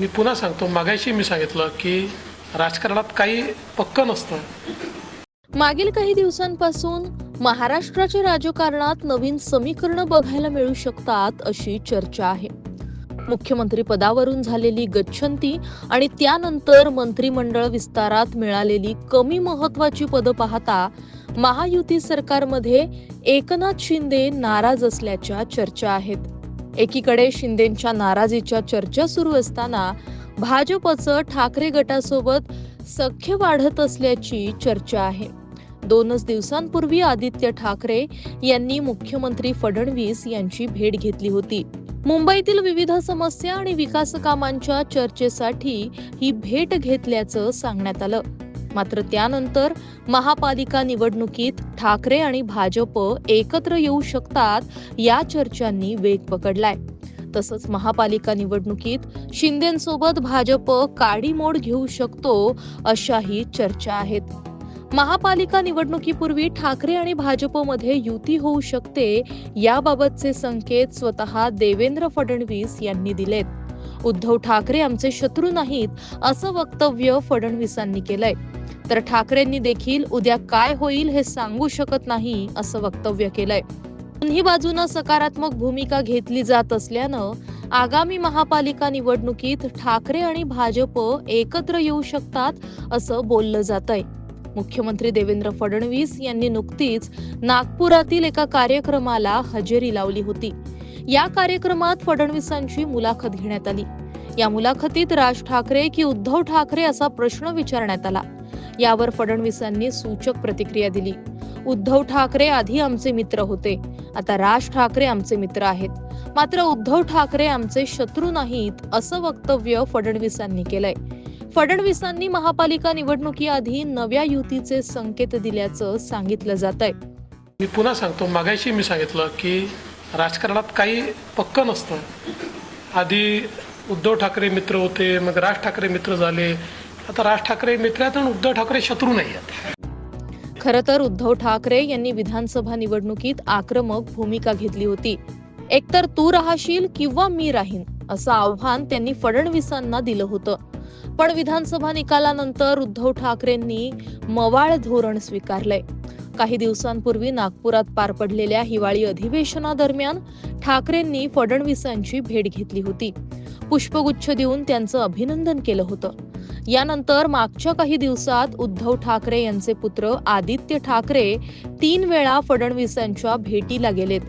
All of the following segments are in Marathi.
मी पुन्हा सांगतो मागाशी मी सांगितलं की राजकारणात काही पक्क नसतं. मागील काही दिवसांपासून महाराष्ट्राच्या राजकारणात नवीन समीकरणं बघायला मिळू शकतात अशी चर्चा आहे. मुख्यमंत्री पदावरून झालेली गच्छंती आणि त्यानंतर मंत्रिमंडळ विस्तारात मिळालेली कमी महत्वाची पदं पाहता महायुती सरकारमध्ये एकनाथ शिंदे नाराज असल्याच्या चर्चा आहेत. एकीकडे शिंदेच्या नाराजीच्या चर्चा सुरू असताना भाजपचं ठाकरे गटासोबत सख्य वाढत असल्याची चर्चा आहे. दोनच दिवसांपूर्वी आदित्य ठाकरे यांनी मुख्यमंत्री फडणवीस यांची भेट घेतली होती. मुंबईतील विविध समस्या आणि विकास कामांच्या चर्चेसाठी ही भेट घेतल्याचं सांगण्यात आलं. मात्र त्यानंतर महापालिका निवडणुकीत ठाकरे आणि भाजप एकत्र येऊ शकतात या चर्चांनी वेग पकडलाय. तसंच महापालिका निवडणुकीत शिंदेसोबत भाजप काडीमोड घेऊ शकतो अशाही चर्चा आहेत. महापालिका निवडणुकीपूर्वी ठाकरे आणि भाजपमध्ये युती होऊ शकते याबाबतचे संकेत स्वतः देवेंद्र फडणवीस यांनी दिलेत. उद्धव ठाकरे आमचे शत्रू नाहीत असं वक्तव्य फडणवीसांनी केलंय. तर ठाकरेंनी देखील उद्या काय होईल हे सांगू शकत नाही असं वक्तव्य केलंय. दोन्ही बाजूनं सकारात्मक भूमिका घेतली जात असल्यानं आगामी महापालिका निवडणुकीत ठाकरे आणि भाजप एकत्र येऊ शकतात असं बोललं जात आहे मुख्यमंत्री देवेंद्र फडणवीस यांनी नुकतीच नागपुरातील एका कार्यक्रमाला हजेरी लावली होती. या कार्यक्रमात फडणवीसांची मुलाखत घेण्यात आली. या मुलाखतीत राज ठाकरे की उद्धव ठाकरे असा प्रश्न विचारण्यात आला. यावर फडणवीसांनी सूचक प्रतिक्रिया दिली. उद्धव ठाकरे आधी आमचे मित्र होते. आता राज ठाकरे आमचे मित्र आहेत. मात्र उद्धव ठाकरे आमचे शत्रू नाहीत असं वक्तव्य फडणवीसांनी केलंय. फडणवीसांनी महापालिका निवडणुकीआधी नव्या युतीचे संकेत दिल्याचं सांगितलं जात आहे मी पुन्हा सांगतो मागाशी मी सांगितलं की राजकारणात काही पक्क नसतं. आधी उद्धव ठाकरे मित्र होते मग राज ठाकरे मित्र झाले आता राज ठाकरे मित्र आहेत आणि उद्धव ठाकरे शत्रू नाही आहेत. खरं तर उद्धव ठाकरे यांनी विधानसभा निवडणुकीत आक्रमक भूमिका घेतली होती. एकतर तू राहशील किंवा मी राहीन असं आव्हान त्यांनी फडणवीसांना दिलं होतं. पण विधानसभा निकालानंतर उद्धव ठाकरेंनी मवाळ धोरण स्वीकारलंय. काही दिवसांपूर्वी नागपुरात पार पडलेल्या हिवाळी अधिवेशनादरम्यान ठाकरेंनी फडणवीसांची भेट घेतली होती. पुष्पगुच्छ देऊन त्यांचं अभिनंदन केलं होतं. यानंतर मागच्या काही दिवसात उद्धव ठाकरे यांचे पुत्र आदित्य ठाकरे तीन वेळा फडणवीसांच्या भेटीला गेलेत.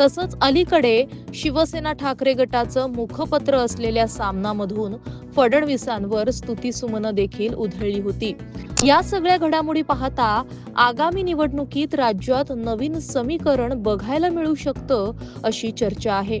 तसंच अलीकडे शिवसेना ठाकरे गटाचं मुखपत्र असलेल्या सामनामधून फडणवीसांवर स्तुतीसुमनं देखील उधळली होती. या सगळ्या घडामोडी पाहता आगामी निवडणुकीत राज्यात नवीन समीकरण बघायला मिळू शकतं अशी चर्चा आहे.